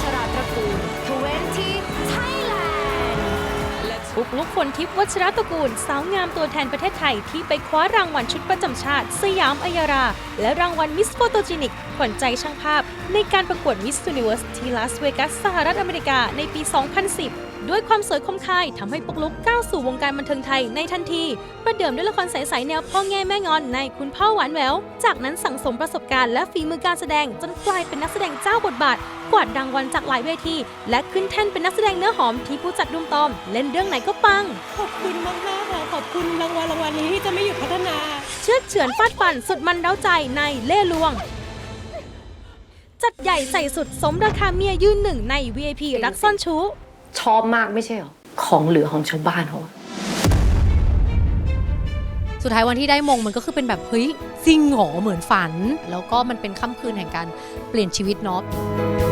ชราตระกูล20 Thailand ปุ๊กลุกฝนทิพย์วัชระตระกูล สาวงามตัวแทนประเทศไทยที่ไปคว้ารางวัลชุดประจำชาติ สยามอัยรา และรางวัลมิสโฟโตจินิก ขวัญใจช่างภาพ ในการประกวดมิสซูนิเว r ร์สที่ลาสเวกัสสหรัฐอเมริกาในปี 2010 ด้วยความสวยคมคายทำให้ปุกลุกก้าวสู่วงการบันเทิงไทยในทันที ประเดิมด้วยละครใสๆแนวพ่อแง่แม่งอนในคุณพ่อหวานแวว จากนั้นสั่งสมประสบการณ์และฝีมือการแสดงจนกลายเป็นนักแสดงเจ้าบทบาท กวาดรางวัลจากหลายเวที และขึ้นแท่นเป็นนักแสดงเนื้อหอมที่ผู้จัดดุมตอม เล่นเรื่องไหนก็ปัง ขอบคุณมากมากๆค่ะขอบคุณรางวัลรางวัลนี้ที่จะไม่หยุดพัฒนา เชื่อดเฉือนฟาดฟันสุดมันเร้าใจในเล่ลวง จัดใหญ่ใส่สุดสมราคาเมียยืนหนึ่งใน VIP รักซ่อนชู้ชอบมากไม่ใช่หรอของเหลือของชาวบ้านเขาอะสุดท้ายวันที่ได้มงมันก็คือเป็นแบบ เฮ้ยจริงเหรอเหมือนฝัน แล้วก็มันเป็นค่ำคืนแห่งการเปลี่ยนชีวิตเนาะเ